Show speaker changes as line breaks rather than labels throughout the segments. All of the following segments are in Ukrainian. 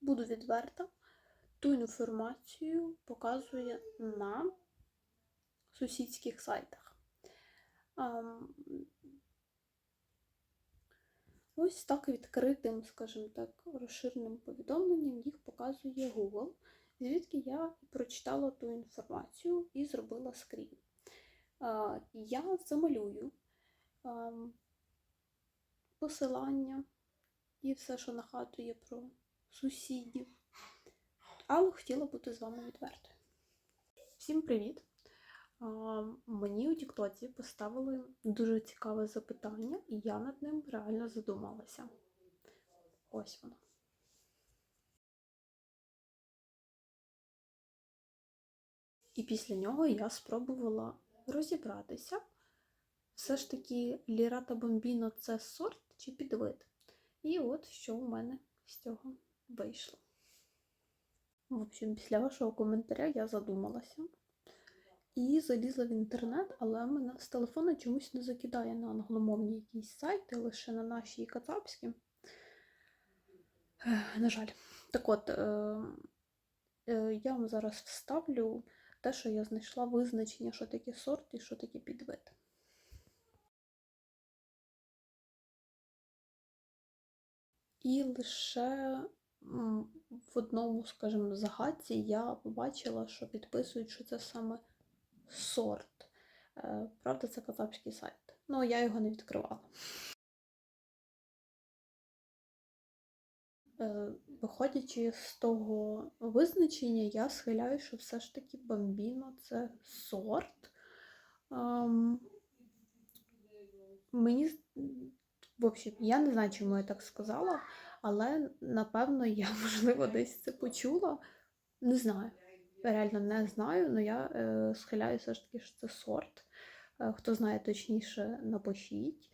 буду відверта, ту інформацію показує на сусідських сайтах. Ось так відкритим, скажімо так, розширеним повідомленням їх показує Google, звідки я прочитала ту інформацію і зробила скрін. Я замалюю посилання і все, що нагадує про сусідів. Але хотіла бути з вами відвертою. Всім привіт! Мені у Тіктоці поставили дуже цікаве запитання, і я над ним реально задумалася. Ось воно. І після нього я спробувала розібратися. Все ж таки Ліра та Бомбіно це сорт чи підвид. І от що у мене з цього вийшло. В общем, після вашого коментаря я задумалася і залізла в інтернет, але мене з телефона чомусь не закидає на англомовні якісь сайти, лише на наші кацапські. На жаль. Так от, е, е, я вам зараз вставлю те, що я знайшла визначення, що таке сорт і що таке підвид. І лише в одному, скажімо, загадці я побачила, що підписують, що це саме сорт. Е, Правда, це кацапський сайт. Ну, я його не відкривала. Е, Виходячи з того визначення, я схиляю, що все ж таки бомбіно це сорт. Ем, Мені, в общем, я не знаю, чому я так сказала, але напевно я, можливо, десь це почула. Не знаю. Реально не знаю, але я е, схиляю все ж таки, що це сорт. Е, хто знає точніше, напишіть.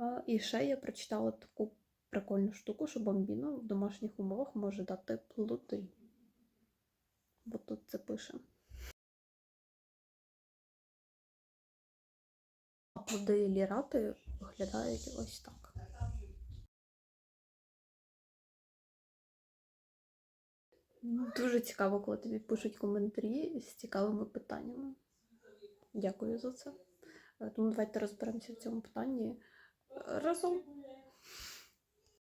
Е, і ще я прочитала таку прикольну штуку, що бомбіно в домашніх умовах може дати плоди. Бо тут це пише. Плоди лірати виглядають ось так. Дуже цікаво, коли тобі пишуть коментарі з цікавими питаннями. Дякую за це. Е, Тому давайте розберемося в цьому питанні разом.